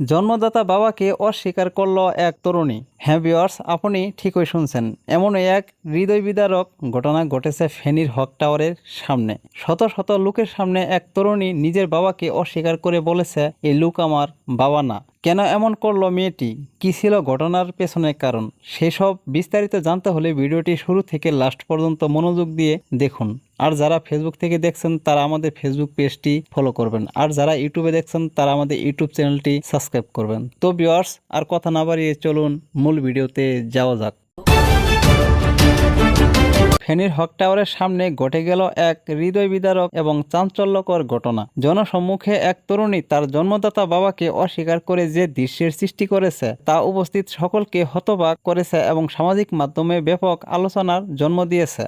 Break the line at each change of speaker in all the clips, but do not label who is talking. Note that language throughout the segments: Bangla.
জন্মদাতা বাবাকে অস্বীকার করল এক তরুণী। হ্যাঁ বিয়ার্স আপনি ঠিকই শুনছেন। এমন এক হৃদয় বিদারক ঘটনা ঘটেছে ফেনীর হক টাওয়ারের সামনে। শত শত লোকের সামনে এক তরুণী নিজের বাবাকে অস্বীকার করে বলেছে, এই লোক আমার বাবা না। কেন এমন করল মেয়েটি? কি ছিল ঘটনার পেছনে কারণ? সেসব বিস্তারিত জানতে হলে ভিডিওটি শুরু থেকে লাস্ট পর্যন্ত মনোযোগ দিয়ে দেখুন। আর যারা ফেসবুক থেকে দেখছেন, তারা আমাদের ফেসবুক পেজটি ফলো করবেন। আর যারা ইউটিউবে দেখছেন, তারা আমাদের ইউটিউব চ্যানেলটি সাবস্ক্রাইব করবেন। তো ভিওয়ার্স আর কথা না বাড়িয়ে চলুন, মূল ভিডিওতে যাওয়া যাক। ফেনীর হক টাওয়ারের সামনে ঘটে গেল এক হৃদয় বিদারক এবং চাঞ্চল্যকর ঘটনা। জনসম্মুখে এক তরুণী তার জন্মদাতা বাবাকে অস্বীকার করে যে দৃশ্যের সৃষ্টি করেছে, তা উপস্থিত সকলকে হতবাক করেছে এবং সামাজিক মাধ্যমে ব্যাপক আলোচনার জন্ম দিয়েছে।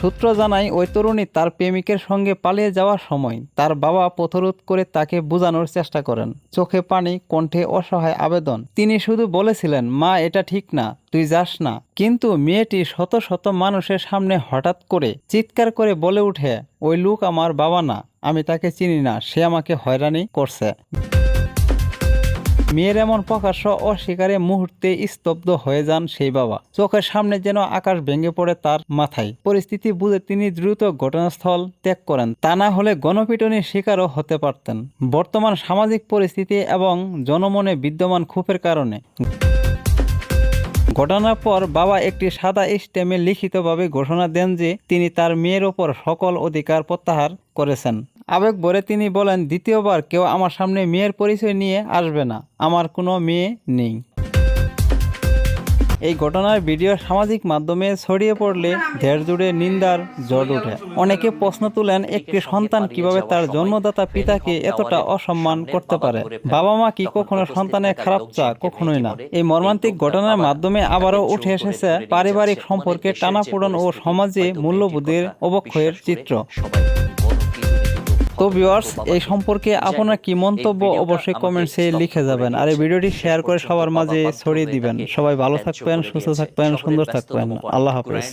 সূত্র জানায়, ওই তরুণী তার প্রেমিকের সঙ্গে পালিয়ে যাওয়ার সময় তার বাবা পথরোধ করে তাকে বোঝানোর চেষ্টা করেন। চোখে পানি, কণ্ঠে অসহায় আবেদন। তিনি শুধু বলেছিলেন, মা, এটা ঠিক না, তুই যাস না। কিন্তু মেয়েটি শত শত মানুষের সামনে হঠাৎ করে চিৎকার করে বলে উঠে, ওই লোক আমার বাবা না, আমি তাকে চিনি না, সে আমাকে হয়রানি করছে। মেয়ের এমন প্রকাশ্য অস্বীকারে মুহূর্তে স্তব্ধ হয়ে যান সেই বাবা। চোখের সামনে যেন আকাশ ভেঙে পড়ে তার মাথায়। পরিস্থিতি বুঝে তিনি দ্রুত ঘটনাস্থল ত্যাগ করেন। তা না হলে গণপিটনের শিকারও হতে পারতেন। বর্তমান সামাজিক পরিস্থিতি এবং জনমনে বিদ্যমান ক্ষোভের কারণে। ঘটনার পর বাবা একটি সাদা স্টেমে লিখিতভাবে ঘোষণা দেন যে তিনি তার মেয়ের ওপর সকল অধিকার প্রত্যাহার করেছেন। আবেগ ভরে তিনি বলেন, দ্বিতীয়বার কেউ আমার সামনে মেয়ের পরিচয় নিয়ে আসবে না। আমার কোনো মেয়ে নেই। এই ঘটনার ভিডিও সামাজিক মাধ্যমে ছড়িয়ে পড়লে দেড় জুড়ে নিন্দার জট ওঠে। অনেকে প্রশ্ন তুলেন, একটি সন্তান কীভাবে তার জন্মদাতা পিতাকে এতটা অসম্মান করতে পারে? বাবা মা কি কখনো সন্তানের খারাপ চা কখনোই না? এই মর্মান্তিক ঘটনার মাধ্যমে আবারও উঠে এসেছে পারিবারিক সম্পর্কে টানাপোড়ন ও সমাজে মূল্যবোধের অবক্ষয়ের চিত্র। তো ভিউয়ার্স এই সম্পর্কে আপনার কি মন্তব্য অবশ্যই কমেন্টসে লিখে যাবেন। আর এই ভিডিওটি শেয়ার করে সবার মাঝে ছড়িয়ে দিবেন। সবাই ভালো থাকবেন সুস্থ থাকবেন সুন্দর থাকবেন। আল্লাহ হাফেজ।